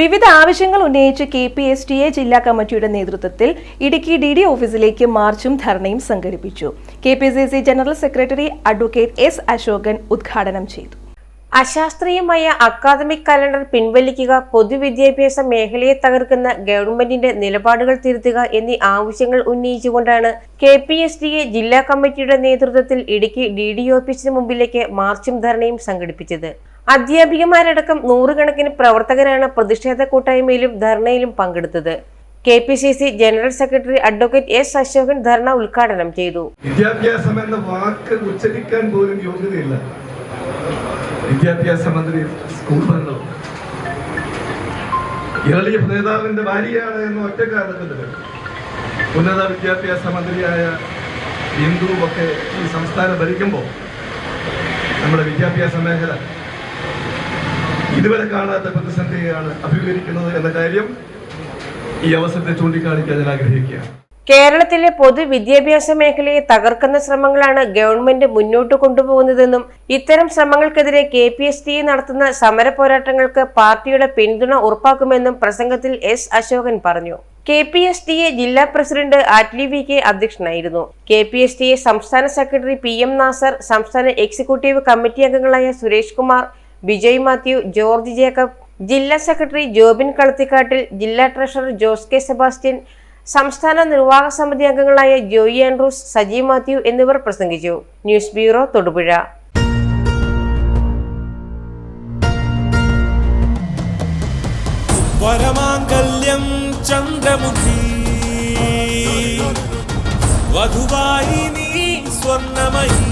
വിവിധ ആവശ്യങ്ങൾ ഉന്നയിച്ച് K P S T A ജില്ലാ കമ്മിറ്റിയുടെ നേതൃത്വത്തിൽ ഇടുക്കി ഡി ഡി ഓഫീസിലേക്ക് മാർച്ചും ധർണയും സംഘടിപ്പിച്ചു. K P C C general secretary advocate S Ashokan ഉദ്ഘാടനം ചെയ്തു. അശാസ്ത്രീയമായ അക്കാദമിക് കലണ്ടർ പിൻവലിക്കുക പൊതുവിദ്യാഭ്യാസ മേഖലയെ തകർക്കുന്ന ഗവൺമെന്റിന്റെ നിലപാടുകൾ തിരുത്തുക എന്നീ ആവശ്യങ്ങൾ ഉന്നയിച്ചുകൊണ്ടാണ് K P S D A ജില്ലാ കമ്മിറ്റിയുടെ നേതൃത്വത്തിൽ ഇടുക്കി ഡി ഡി ഓഫീസിന് മുമ്പിലേക്ക് മാർച്ചും ധർണയും സംഘടിപ്പിച്ചത്. അധ്യാപികമാരടക്കം നൂറുകണക്കിന് പ്രവർത്തകരാണ് പ്രതിഷേധ കൂട്ടായ്മയിലും ധർണയിലും പങ്കെടുത്തത്. K P C C general secretary advocate S Ashokan dharna ഉദ്ഘാടനം ചെയ്തു. വിദ്യാഭ്യാസം എന്ന വാക്ക് ഉച്ചരിക്കാൻ പോലും യോഗ്യതയില്ല. വിദ്യാഭ്യാസ മന്ത്രി സ്കൂൾ ഭരണം എൽ നേതാവിന്റെ ഭാര്യയാണ് എന്ന ഒറ്റ കാരണത്തിന് ഉന്നത വിദ്യാഭ്യാസ മന്ത്രിയായ ബിന്ദുവൊക്കെ ഈ സംസ്ഥാനം ഭരിക്കുമ്പോൾ നമ്മുടെ വിദ്യാഭ്യാസ മേഖല ഇതുവരെ കാണാത്ത പ്രതിസന്ധിയാണ് അഭിമുഖീകരിക്കുന്നത് എന്ന കാര്യം ഈ അവസരത്തെ ചൂണ്ടിക്കാണിക്കാൻ ഞാൻ ആഗ്രഹിക്കുകയാണ്. കേരളത്തിലെ പൊതുവിദ്യാഭ്യാസ മേഖലയെ തകർക്കുന്ന ശ്രമങ്ങളാണ് ഗവൺമെന്റ് മുന്നോട്ട് കൊണ്ടുപോകുന്നതെന്നും ഇത്തരം ശ്രമങ്ങൾക്കെതിരെ കെ പി എസ് ടി നടത്തുന്ന സമര പോരാട്ടങ്ങൾക്ക് പാർട്ടിയുടെ പിന്തുണ ഉറപ്പാക്കുമെന്നും പ്രസംഗത്തിൽ എസ് അശോകൻ പറഞ്ഞു. K P S T A ജില്ലാ പ്രസിഡന്റ് ആറ്റ്ലി വി കെ അധ്യക്ഷനായിരുന്നു. K P S T A സംസ്ഥാന സെക്രട്ടറി പി എം നാസർ സംസ്ഥാന എക്സിക്യൂട്ടീവ് കമ്മിറ്റി അംഗങ്ങളായ Suresh Kumar Vijay Mathew George Jacob ജില്ലാ സെക്രട്ടറി ജോബിൻ കളത്തിക്കാട്ടിൽ ജില്ലാ ട്രഷറർ ജോസ് കെ സെബാസ്റ്റ്യൻ സംസ്ഥാന നിർവാഹക സമിതി അംഗങ്ങളായ ജോയി ആൻഡ്രൂസ് സജി മാത്യു എന്നിവർ പ്രസംഗിച്ചു. News bureau Thodupuzha. വരമാംഗല്യം ചന്ദ്രമുഖി. വധുവായി നീ സ്വർണമയി